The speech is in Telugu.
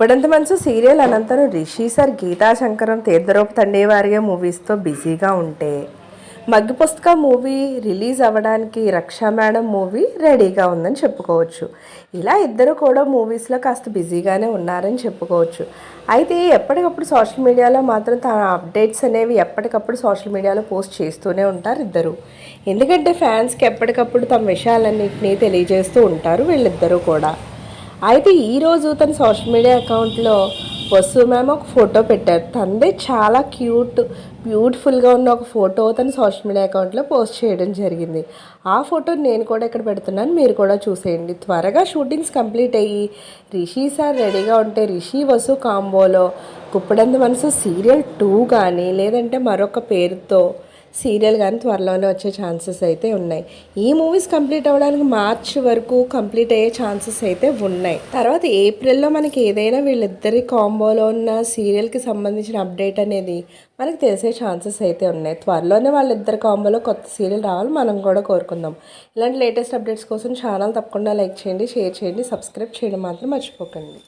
ఇప్పుడంత మనసు సీరియల్ అనంతరం రిషి సార్ గీతా శంకరం తీర్థరూప తండేవారిగా మూవీస్తో బిజీగా ఉంటే మగ్గి పుస్తక మూవీ రిలీజ్ అవ్వడానికి రక్షా మేడం మూవీ రెడీగా ఉందని చెప్పుకోవచ్చు. ఇలా ఇద్దరు కూడా మూవీస్లో కాస్త బిజీగానే ఉన్నారని చెప్పుకోవచ్చు. అయితే ఎప్పటికప్పుడు సోషల్ మీడియాలో మాత్రం తన అప్డేట్స్ అనేవి ఎప్పటికప్పుడు సోషల్ మీడియాలో పోస్ట్ చేస్తూనే ఉంటారు ఇద్దరు. ఎందుకంటే ఫ్యాన్స్కి ఎప్పటికప్పుడు తమ విషయాలన్నింటినీ తెలియజేస్తూ ఉంటారు వీళ్ళిద్దరూ కూడా. అయితే ఈరోజు తన సోషల్ మీడియా అకౌంట్లో వసు మ్యామ్ ఒక ఫోటో పెట్టారు. తనదే చాలా క్యూట్ బ్యూటిఫుల్గా ఉన్న ఒక ఫోటో తన సోషల్ మీడియా అకౌంట్లో పోస్ట్ చేయడం జరిగింది. ఆ ఫోటో నేను కూడా ఇక్కడ పెడుతున్నాను. మీరు కూడా చూసేయండి. త్వరగా షూటింగ్స్ కంప్లీట్ అయ్యి రిషి సార్ రెడీగా ఉంటే రిషి వసు కాంబోలో కుప్పడంత మనసు సీరియల్ టూ కానీ లేదంటే మరొక పేరుతో సీరియల్ కానీ త్వరలోనే వచ్చే ఛాన్సెస్ అయితే ఉన్నాయి. ఈ మూవీస్ కంప్లీట్ అవ్వడానికి మార్చ్ వరకు కంప్లీట్ అయ్యే ఛాన్సెస్ అయితే ఉన్నాయి. తర్వాత ఏప్రిల్లో మనకి ఏదైనా వీళ్ళిద్దరి కాంబోలో ఉన్న సీరియల్కి సంబంధించిన అప్డేట్ అనేది మనకి తెలిసే ఛాన్సెస్ అయితే ఉన్నాయి. త్వరలోనే వాళ్ళిద్దరి కాంబోలో కొత్త సీరియల్ రావాలి మనం కూడా కోరుకుందాం. ఇలాంటి లేటెస్ట్ అప్డేట్స్ కోసం ఛానల్ తప్పకుండా లైక్ చేయండి షేర్ చేయండి సబ్స్క్రైబ్ చేయడం మాత్రం మర్చిపోకండి.